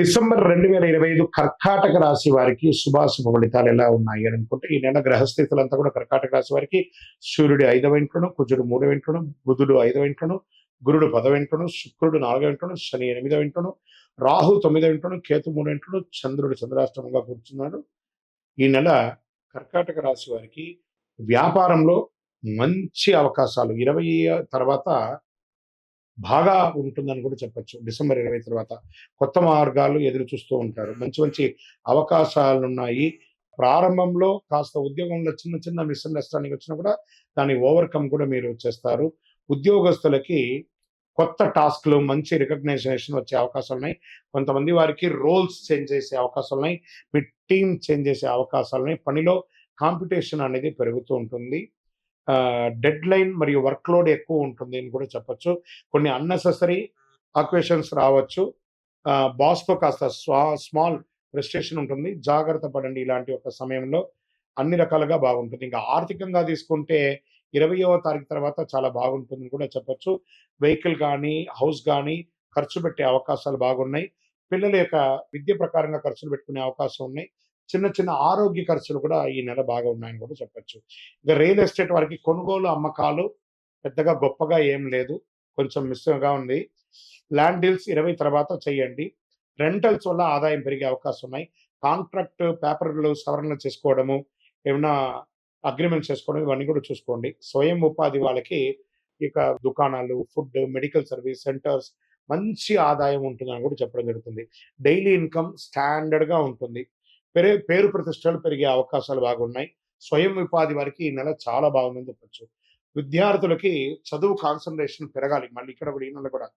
December రెండు వేల ఇరవై ఐదు కర్కాటక రాశి వారికి శుభాశుభ ఫలితాలు ఎలా ఉన్నాయి అని అనుకుంటే ఈ నెల గ్రహస్థితులంతా కూడా కర్కాటక రాశి వారికి సూర్యుడు ఐదవ ఇంట్లోను కుజుడు మూడవ ఇంట్లోను బుధుడు ఐదవ ఇంట్లోను గురుడు పదవ ఇంట్లోను శుక్రుడు నాలుగవ ఇంట్లోను శని ఎనిమిదవ ఇంట్లోను రాహు తొమ్మిదవ ఇంట్లోను కేతు మూడవ ఇంట్లోను చంద్రుడు చంద్రాష్టమంగా కూర్చున్నాడు. ఈ నెల కర్కాటక రాశి వారికి వ్యాపారంలో మంచి అవకాశాలు ఇరవై తర్వాత బాగా ఉంటుందని కూడా చెప్పొచ్చు. డిసెంబర్ ఇరవై తర్వాత కొత్త మార్గాలు ఎదురు చూస్తూ ఉంటారు. మంచి మంచి అవకాశాలు ఉన్నాయి ప్రారంభంలో కాస్త ఉద్యోగంలో చిన్న చిన్న మిస్అండర్స్టాండింగ్ వచ్చినా కూడా దాన్ని ఓవర్కమ్ కూడా మీరు చేస్తారు. ఉద్యోగస్తులకి కొత్త టాస్క్లు మంచి రికగ్నైజేషన్ వచ్చే అవకాశాలు ఉన్నాయి కొంతమంది వారికి రోల్స్ చేంజ్ చేసే అవకాశాలు ఉన్నాయి మీ టీం చేంజ్ చేసే అవకాశాలు ఉన్నాయి పనిలో కాంపిటీషన్ అనేది పెరుగుతూ ఉంటుంది. డెడ్ లైన్ మరియు వర్క్ లోడ్ ఎక్కువ ఉంటుంది అని కూడా చెప్పొచ్చు. కొన్ని అన్నెసెసరీ అక్వేషన్స్ రావచ్చు. బాస్తో కాస్త స్వా స్మాల్ ఫ్రస్ట్రేషన్ ఉంటుంది. జాగ్రత్త పడండి ఇలాంటి ఒక సమయంలో. అన్ని రకాలుగా బాగుంటుంది. ఇంకా ఆర్థికంగా తీసుకుంటే ఇరవయవ తారీఖు తర్వాత చాలా బాగుంటుందని కూడా చెప్పొచ్చు. వెహికల్ కానీ హౌస్ కానీ ఖర్చు పెట్టే అవకాశాలు బాగున్నాయి. పిల్లల యొక్క విద్య ప్రకారంగా ఖర్చులు పెట్టుకునే అవకాశం ఉన్నాయి. చిన్న చిన్న ఆరోగ్య ఖర్చులు కూడా ఈ నెల బాగా ఉన్నాయని కూడా చెప్పొచ్చు. ఇంకా రియల్ ఎస్టేట్ వారికి కొనుగోలు అమ్మకాలు పెద్దగా గొప్పగా ఏం లేదు. కొంచెం మిస్గా ఉంది. ల్యాండ్ డీల్స్ ఇరవై తర్వాత చేయండి. రెంటల్స్ వల్ల ఆదాయం పెరిగే అవకాశం ఉన్నాయి. కాంట్రాక్ట్ పేపర్లు సవరణలు చేసుకోవడము ఏమైనా అగ్రిమెంట్ చేసుకోవడం ఇవన్నీ కూడా చూసుకోండి. స్వయం ఉపాధి వాళ్ళకి ఇక దుకాణాలు ఫుడ్ మెడికల్ సర్వీస్ సెంటర్స్ మంచి ఆదాయం ఉంటుందని కూడా చెప్పడం జరుగుతుంది. డైలీ ఇన్కమ్ స్టాండర్డ్గా ఉంటుంది. పెరే పేరు ప్రతిష్టలు పెరిగే అవకాశాలు బాగున్నాయి. స్వయం ఉపాధి వారికి ఈ నెల చాలా బాగుందని చెప్పచ్చు. విద్యార్థులకి చదువు కాన్సన్ట్రేషన్ పెరగాలి. మళ్ళీ ఇక్కడ కూడా ఈ నెల కూడా